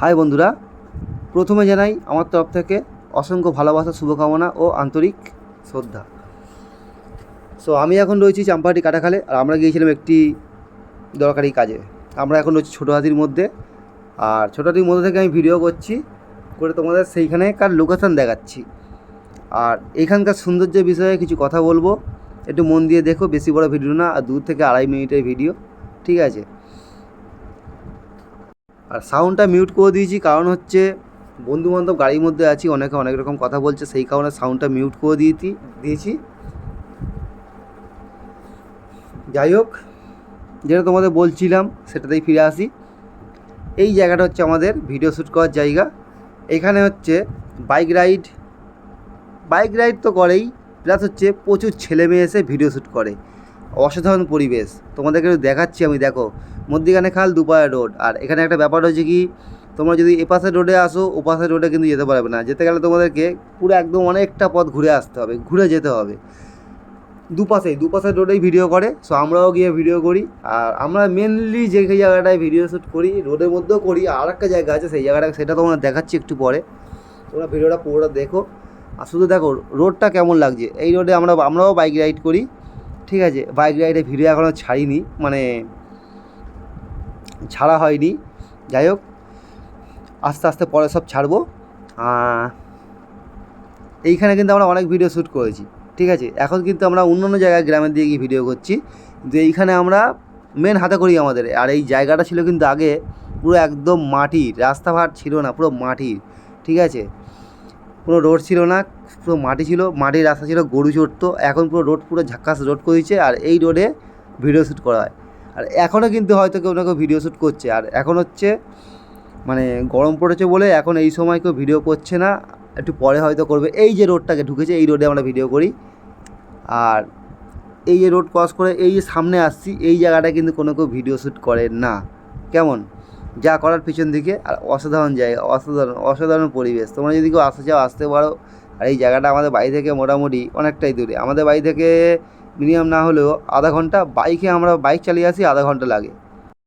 High বন্ধুরা, প্রথমে জানাই আমার তরফ থেকে অসংখ্য ভালোবাসা, শুভকামনা ও আন্তরিক শ্রদ্ধা। সো আমি এখন রয়েছি চাম্পাহাটি কাটাখালে, আর আমরা গিয়েছিলাম একটি দরকারি কাজে। আমরা এখন রয়েছি ছোটো হাতির মধ্যে, আর ছোটো হাতির মধ্যে থেকে আমি ভিডিও করছি, করে তোমাদের সেইখানেকার লোকেশান দেখাচ্ছি। আর এখানকার সৌন্দর্যের বিষয়ে কিছু কথা বলব, একটু মন দিয়ে দেখো, বেশি বড় ভিডিও না, আর দূর থেকে আড়াই মিনিটের ভিডিও, ঠিক আছে? আর সাউন্ডটা মিউট করে দিয়েছি, কারণ হচ্ছে বন্ধু বান্ধব গাড়ির মধ্যে আছি, অনেকে অনেক রকম কথা বলছে, সেই কারণে সাউন্ডটা মিউট করে দিয়েছি দিয়েছি। যাই হোক, যেটা তোমাদের বলছিলাম, সেটাতেই ফিরে আসি। এই জায়গাটা হচ্ছে আমাদের ভিডিও শ্যুট করার জায়গা। এখানে হচ্ছে বাইক রাইড বাইক রাইড তো করেই প্লাস হচ্ছে প্রচুর ছেলে মেয়ে এসে ভিডিও শ্যুট করে। অসাধারণ পরিবেশ। তোমাদেরকে দেখাচ্ছি আমি, দেখো। মধ্যিখানে খাল দুপায়া রোড। আর এখানে একটা ব্যাপার হচ্ছে কি, তোমরা যদি এপাশের রোডে আসো, ওপাশের রোডে কিন্তু যেতে পারবে না। যেতে গেলে তোমাদেরকে পুরো একদম অনেকটা পথ ঘুরে আসতে হবে, ঘুরে যেতে হবে। দুপাশেই দুপাশের রোডেই ভিডিও করে সো আমরাও গিয়ে ভিডিও করি। আর আমরা মেনলি যে জায়গাটায় ভিডিও শ্যুট করি, রোডের মধ্যেও করি। আর একটা জায়গা আছে, সেই জায়গাটা, সেটা তোমরা দেখাচ্ছি একটু পরে। তোমরা ভিডিওটা পুরোটা দেখো। আর শুধু দেখো, রোডটা কেমন লাগছে? এই রোডে আমরা, আমরাও বাইক রাইড করি। ঠিক আছে বাইক রাইডে ভিডিও এখনও ছাড়িনি মানে ছাড়া হয়নি। যাই হোক, আস্তে আস্তে পরে সব ছাড়বো। এইখানে কিন্তু আমরা অনেক ভিডিও শ্যুট করেছি, ঠিক আছে? এখন কিন্তু আমরা অন্য অন্য জায়গায় গ্রামের দিকে গিয়ে ভিডিও করছি। কিন্তু এইখানে আমরা মেন হাতে করি আমাদের। আর এই জায়গাটা ছিল কিন্তু আগে পুরো একদম মাটির, রাস্তাঘাট ছিল না, পুরো মাটির, ঠিক আছে? কোনো রোড ছিল না, পুরো মাটি ছিল, মাটির রাস্তা ছিল, গরু চড়তো, এখন পুরো রোড পুরো ঝাক্কাস রোড করেছে আর এই রোডে ভিডিও শ্যুট করা হয়। আর এখনও কিন্তু হয়তো কেউ না কেউ ভিডিও শ্যুট করছে, আর এখন হচ্ছে মানে গরম পড়েছে বলে এখন এই সময় কেউ ভিডিও করছে না, একটু পরে হয়তো করবে। এই যে রোডটাকে ঢুকেছে, এই রোডে আমরা ভিডিও করি। আর এই যে রোড ক্রস করে এই যে সামনে আসছি, এই জায়গাটায় কিন্তু কোনো কেউ ভিডিও শ্যুট করে না। কেমন? যা করার পিছন দিকে আর অসাধারণ জায়গা, অসাধারণ অসাধারণ পরিবেশ। তোমরা যদি কেউ আসতে চাও, আসতে পারো। আর এই জায়গাটা আমাদের বাড়ি থেকে মোটামুটি অনেকটাই দূরে। আমাদের বাড়ি থেকে মিনিমাম না হলেও আধা ঘণ্টা। বাইকে আমরা বাইক চালিয়ে আসি, আধা ঘণ্টা লাগে।